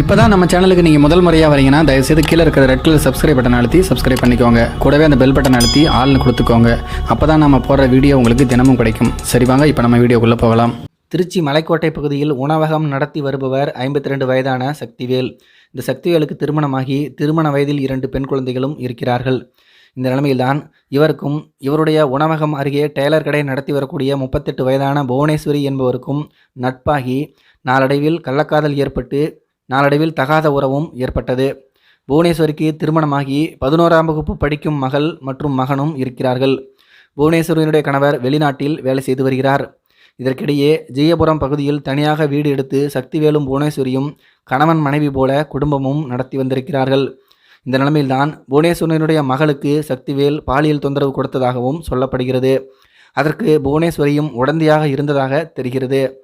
இப்போ தான் நம்ம சேனலுக்கு நீங்கள் முதல் முறையாக வரீங்கன்னா தயவுசெய்து கீழே இருக்கிற ரெட் கலர் சப்ஸ்கிரைப் பட்டன் அழுத்தி சப்ஸ்கிரைப் பண்ணிக்கோங்க. கூடவே அந்த பெல் பட்டன் அழுத்தி ஆள்னு கொடுத்துக்கோங்க. அப்போ தான் நம்ம போடுற வீடியோ உங்களுக்கு தினமும் கிடைக்கும். சரி வாங்க இப்போ நம்ம வீடியோக்குள்ளே போகலாம். திருச்சி மலைக்கோட்டை பகுதியில் உணவகம் நடத்தி வருபவர் ஐம்பத்தி ரெண்டு வயதான சக்திவேல். இந்த சக்திவேலுக்கு திருமணமாகி திருமண வயதில் இரண்டு பெண் குழந்தைகளும் இருக்கிறார்கள். இந்த நிலைமையில்தான் இவருக்கும் இவருடைய உணவகம் அருகே டெய்லர் கடை நடத்தி வரக்கூடிய முப்பத்தெட்டு வயதான புவனேஸ்வரி என்பவருக்கும் நட்பாகி நாளடைவில் கள்ளக்காதல் ஏற்பட்டு நாளடைவில் தகாத உறவும் ஏற்பட்டது. புவனேஸ்வரிக்கு திருமணமாகி பதினோராம் வகுப்பு படிக்கும் மகள் மற்றும் மகனும் இருக்கிறார்கள். புவனேஸ்வரியினுடைய கணவர் வெளிநாட்டில் வேலை செய்து வருகிறார். இதற்கிடையே ஜெயபுரம் பகுதியில் தனியாக வீடு எடுத்து சக்திவேலும் புவனேஸ்வரியும் கணவன் மனைவி போல குடும்பமும் நடத்தி வந்திருக்கிறார்கள். இந்த நிலைமையில்தான் புவனேஸ்வரனுடைய மகளுக்கு சக்திவேல் பாலியல் தொந்தரவு கொடுத்ததாகவும் சொல்லப்படுகிறது. அதற்கு புவனேஸ்வரியும் உடந்தையாக இருந்ததாக தெரிகிறது.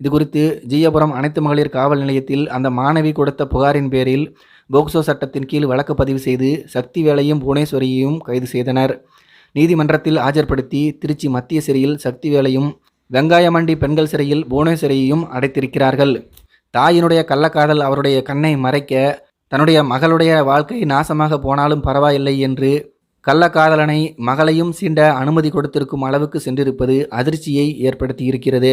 இது குறித்து ஜீயபுரம் அனைத்து மகளிர் காவல் நிலையத்தில் அந்த மாணவி கொடுத்த புகாரின் பேரில் போக்சோ சட்டத்தின் கீழ் வழக்கு பதிவு செய்து சக்திவேலையும் புவனேஸ்வரியையும் கைது செய்தனர். நீதிமன்றத்தில் ஆஜர்படுத்தி திருச்சி மத்திய சிறையில் சக்திவேலையும் வெங்காயமண்டி பெண்கள் சிறையில் புவனேஸ்வரியையும் அடைத்திருக்கிறார்கள். தாயினுடைய கள்ளக்காதல் அவருடைய கண்ணை மறைக்க தன்னுடைய மகளுடைய வாழ்க்கை நாசமாக போனாலும் பரவாயில்லை என்று கள்ளக்காதலனை மகளையும் சீண்ட அனுமதி கொடுத்திருக்கும் அளவுக்கு சென்றிருப்பது அதிர்ச்சியை ஏற்படுத்தி இருக்கிறது